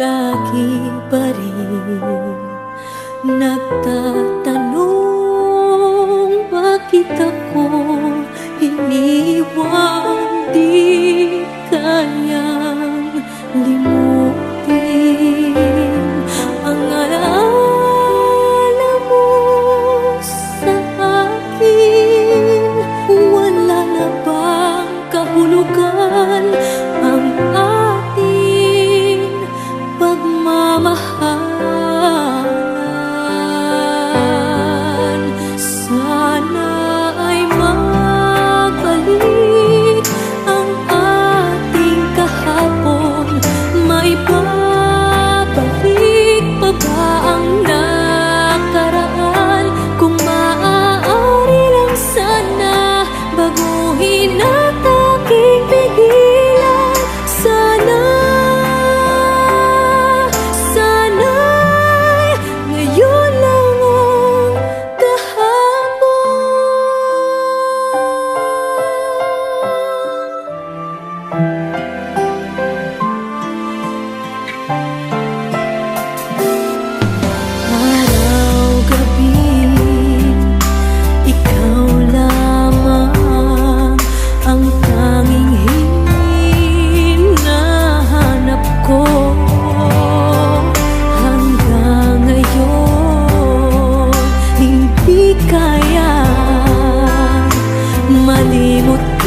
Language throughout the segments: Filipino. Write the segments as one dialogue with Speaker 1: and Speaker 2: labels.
Speaker 1: Lagi pa rin. Nagtatanong मुत्त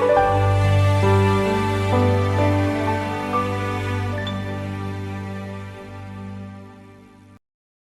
Speaker 1: Bye.